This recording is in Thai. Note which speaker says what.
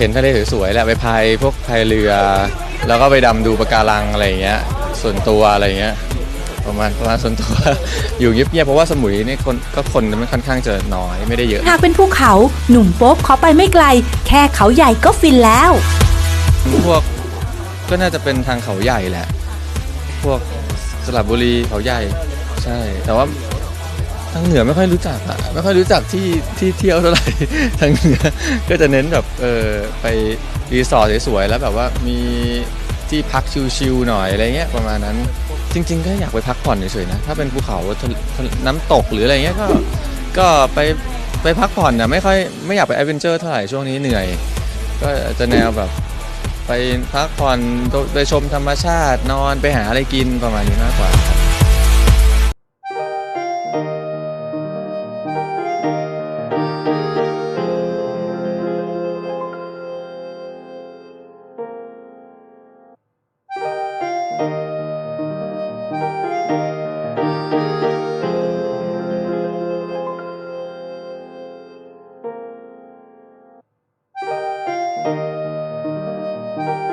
Speaker 1: เห็นทะเลสวยๆแหละไปพายพวกพายเรือ แล้วก็ไปดำดูปะการังอะไรอย่างเงี้ย ส่วนตัวอะไรอย่างเงี้ยประมาณประมาณส่วนตัว อยู่เงียบๆเพราะว่าสมุยนี่คนก็คนมันค่อนข้างจะน้อยไม่ได้เยอะ
Speaker 2: หากเป็นภูเขาหนุ่มโป๊บขอไปไม่ไกล แค่เขาใหญ่ก็ฟินแล้ว
Speaker 1: พวกก็น่าจะเป็นทางเขาใหญ่แหละ พวกสระบุรีเขาใหญ่ ใช่ แต่ว่า ทางเหนือไม่ค่อยรู้จักอะไม่ค่อยรู้จักที่ที่เที่ยวเท่าไหร่ ทางเหนือก็จะเน้นแบบเออไปรีสอร์ทสวยๆแล้วแบบว่ามีที่พักชิลๆหน่อยอะไรเงี้ยประมาณนั้น จริง ๆ ก็อยากไปพักผ่อนเฉยๆนะถ้าเป็นภูเขาน้ำตกหรืออะไรเงี้ยก็ก็ไปไปพักผ่อนนะไม่ค่อยไม่อยากไปแอดเวนเจอร์เท่าไหร่ช่วงนี้เหนื่อย ก็จะแนวแบบไปพักผ่อนไปชมธรรมชาตินอนไปหาอะไรกินประมาณนี้มากกว่าครับ Thank you.